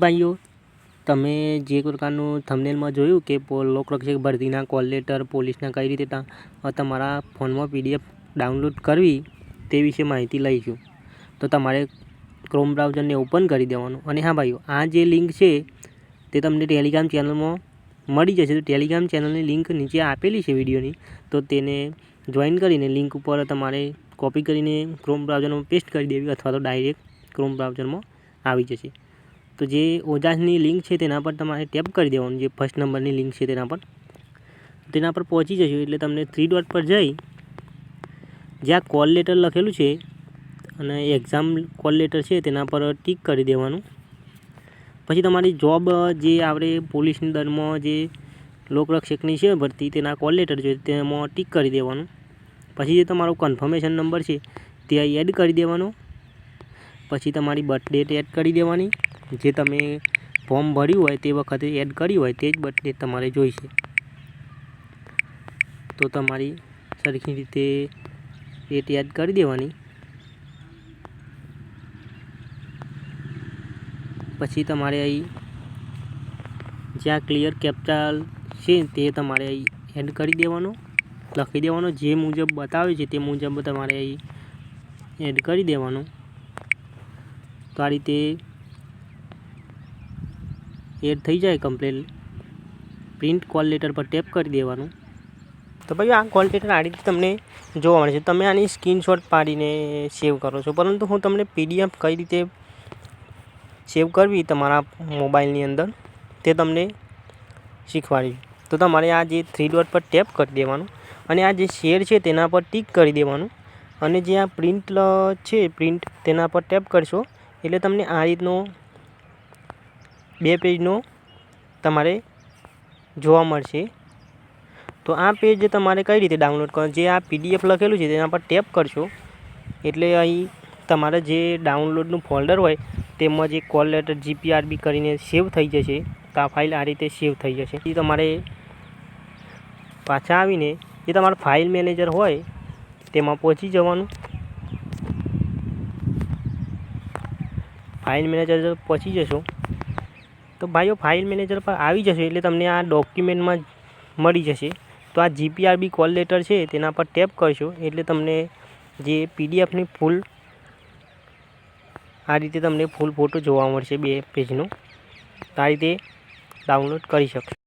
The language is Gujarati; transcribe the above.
ભાઈઓ, તમે જે પ્રકારનું થમનેલમાં જોયું કે લોકરક્ષક ભરતીના કોલ લેટર, પોલીસના કઈ રીતે તમારા ફોનમાં પીડીએફ ડાઉનલોડ કરવી તે વિશે માહિતી લઈશું. તો તમારે ક્રોમ બ્રાઉઝરને ઓપન કરી દેવાનું. અને હા ભાઈઓ, આ જે લિંક છે તે તમને ટેલિગ્રામ ચેનલમાં મળી જશે. તો ટેલિગ્રામ ચેનલની લિંક નીચે આપેલી છે વિડીયોની. તો તેને જોઈન કરીને લિંક ઉપર તમારે કોપી કરીને ક્રોમ બ્રાઉઝરમાં પેસ્ટ કરી દેવી અથવા તો ડાયરેક્ટ ક્રોમ બ્રાઉઝરમાં આવી જશે. તો જે ઓજાસની લિંક છે તેના પર તમારે ટેપ કરી દેવાનું, જે ફર્સ્ટ નંબરની લિંક છે તેના પર. તેના પર પહોંચી જશો એટલે તમને થ્રી ડોટ પર જઈ જ્યાં કોલ લેટર લખેલું છે અને એક્ઝામ કોલ લેટર છે તેના પર ટીક કરી દેવાનું. પછી તમારી જોબ જે આપણે પોલીસની દરમાં જે લોકરક્ષકની છે ભરતી તેના કોલ લેટર જોઈએ તેમાં ટીક કરી દેવાનું. પછી જે તમારો કન્ફર્મેશન નંબર છે તે એડ કરી દેવાનો. પછી તમારી બર્થ ડેટ એડ કરી દેવાની. જે તમે ફોર્મ ભર્યું હોય તે વખતે એડ કરી હોય તે જ બટને તમારે જોઈશે. તો તમારી સરખી રીતે ડેટ યાદ કરી દેવાની. પછી તમારે અહીં જ્યાં ક્લિયર કેપિટલ છે તે તમારે અહીં એડ કરી દેવાનો. લખી દેવાનો. જે મુજબ બતાવે છે તે મુજબ તમારે અહીં એડ કરી દેવાનું. તો આ રીતે એડ થઈ જાય કમ્પ્લેટ પ્રિન્ટ કોલ લેટર પર ટેપ કરી દેવાનું. તો ભાઈ આ કોલ લેટર આ રીતે તમને જોવા મળે છે. તમે આની સ્ક્રીનશોટ પાડીને સેવ કરો છો. પરંતુ હું તમને પીડીએફ કઈ રીતે સેવ કરવી તમારા મોબાઈલની અંદર તે તમને શીખવાડીશ. તો તમારે આ જે થ્રી ડોટ પર ટેપ કરી દેવાનું અને આ જે શેર છે તેના પર ટીક કરી દેવાનું. અને જે આ પ્રિન્ટ છે પ્રિન્ટ તેના પર ટેપ કરશો એટલે તમને આ રીતનો બે પેજનો તમારે જોવા મળશે. તો આ પેજ તમારે કઈ રીતે ડાઉનલોડ કરવાનું? જે આ પીડીએફ લખેલું છે, તેના પર ટેપ કરશો. એટલે અહીં તમારે જે ડાઉનલોડનું ફોલ્ડર હોય તેમાં જે કોલ લેટર જીપીઆરબી કરીને સેવ થઈ જશે. તો આ ફાઇલ આ રીતે સેવ થઈ જશે. એ તમારે પાછા આવીને, જે તમારું ફાઇલ મેનેજર હોય, તેમાં પહોંચી જવાનું. ફાઇલ મેનેજર પહોંચી જશો. તો ભાઈઓ ફાઇલ મેનેજર પર આવી જશો એટલે તમને આ ડોક્યુમેન્ટમાં મળી જશે. તો આ જીપીઆરબી કોલ લેટર છે, તેના પર ટેપ કરશો એટલે તમને જે પીડીએફની ફૂલ આ રીતે તમને ફૂલ ફોટો જોવા મળશે બે પેજનો તો આ રીતે ડાઉનલોડ કરી શકશો.